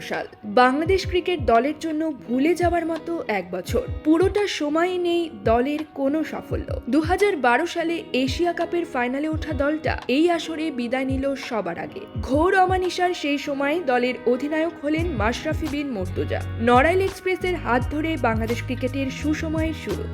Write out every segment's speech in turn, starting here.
সাল বাংলাদেশ ক্রিকেট দলের জন্য ভুলে যাওয়ার মতো এক বছর। পুরোটা সময় নেই দলের কোনো সাফল্য। দু হাজার বারো সালে এশিয়া কাপের ফাইনালে ওঠা দলটা এই আসরে বিদায় নিল সবার আগে। ঘোর অমানিসার সেই সময় দলের অধিনায়ক হলেন মাশরাফি বিন মর্তুজা। নড়াইল এক্সপ্রেসের হাত ধরে বাংলাদেশ ক্রিকেটের সুসময়ের শুরু।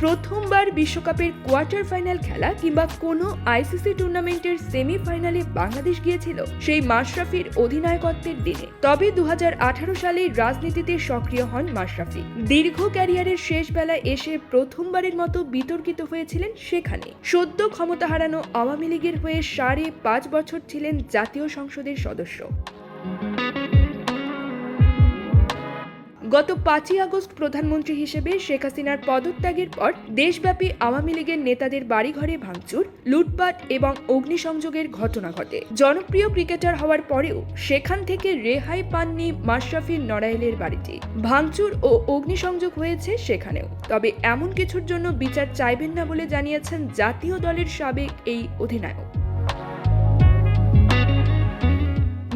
প্রথমবার বিশ্বকাপের কোয়ার্টার ফাইনাল খেলা কিংবা কোনো আইসিসি টুর্নামেন্টের সেমিফাইনালে বাংলাদেশ গিয়েছিল সেই মাশরাফির অধিনায়কত্বের দিনে। তবে দু হাজার আঠারো সালে রাজনীতিতে সক্রিয় হন মাশরাফি। দীর্ঘ ক্যারিয়ারের শেষ বেলায় এসে প্রথমবারের মতো বিতর্কিত হয়েছিলেন সেখানে। সদ্য ক্ষমতা হারানো আওয়ামী লীগের হয়ে সাড়ে পাঁচ বছর ছিলেন জাতীয় সংসদের সদস্য। গত পাঁচই আগস্ট প্রধানমন্ত্রী হিসেবে শেখ হাসিনার পদত্যাগের পর দেশব্যাপী আওয়ামী লীগের নেতাদের বাড়িঘরে ভাঙচুর, লুটপাট এবং অগ্নিসংযোগের ঘটনা ঘটে। জনপ্রিয় ক্রিকেটার হওয়ার পরেও সেখান থেকে রেহাই পাননি মাশরাফির নড়াইলের বাড়িটি। ভাঙচুর ও অগ্নিসংযোগ হয়েছে সেখানেও। তবে এমন কিছুর জন্য বিচার চাইবেন না বলে জানিয়েছেন জাতীয় দলের সাবেক এই অধিনায়ক।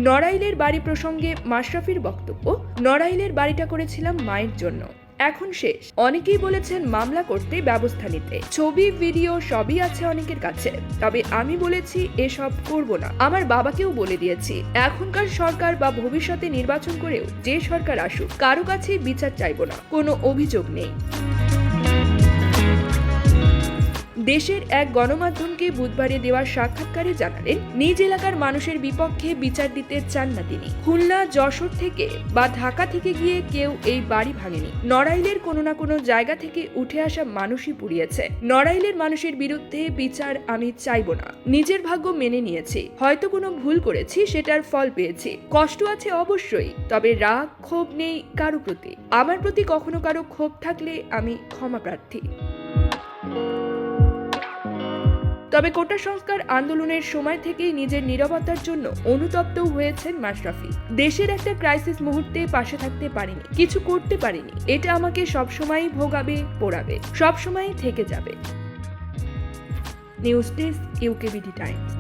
নড়াইলের বাড়ি প্রসঙ্গে মাশরাফির বক্তব্য, নড়াইলের বাড়িটা করেছিলাম মায়ের জন্য। এখন শেষ। অনেকেই বলেছেন মামলা করতে ব্যবস্থা নিতে। ছবি, ভিডিও সবই আছে অনেকের কাছে। তবে আমি বলেছি, এসব করব না। আমার বাবাকেও বলে দিয়েছি, এখনকার সরকার বা ভবিষ্যতে নির্বাচন করেও যে সরকার আসুক, কারও কাছেই বিচার চাইব না। কোনো অভিযোগ নেই। দেশের এক গণমাধ্যমকে বুধবারে দেওয়া সাক্ষাৎকারে জানালেন, নিজ এলাকার মানুষের বিপক্ষে বিচার দিতে চান না তিনি। খুলনা, যশোর থেকে বা ঢাকা থেকে গিয়ে কেউ এই বাড়ি ভাঙেনি। নড়াইলের কোনো না কোনো জায়গা থেকে উঠে আসা মানুষই পুড়িয়েছে। নড়াইলের মানুষের বিরুদ্ধে বিচার আমি চাইব না। নিজের ভাগ্য মেনে নিয়েছি। হয়তো কোনো ভুল করেছি, সেটার ফল পেয়েছি। কষ্ট আছে অবশ্যই, তবে রাগ, ক্ষোভ নেই কারও প্রতি। আমার প্রতি কখনো কারও ক্ষোভ থাকলে আমি ক্ষমা প্রার্থী। তবে কোটা সংস্কার আন্দোলনের সময় থেকেই নিজের নিরাপত্তার জন্য অনুতপ্ত হয়েছেন মাশরাফি। দেশের একটা ক্রাইসিস মুহূর্তে পাশে থাকতে পারিনি, কিছু করতে পারিনি। এটা আমাকে সবসময়ই ভোগাবে, পোড়াবে, সবসময়ই থেকে যাবে। News desk, UKBD Times.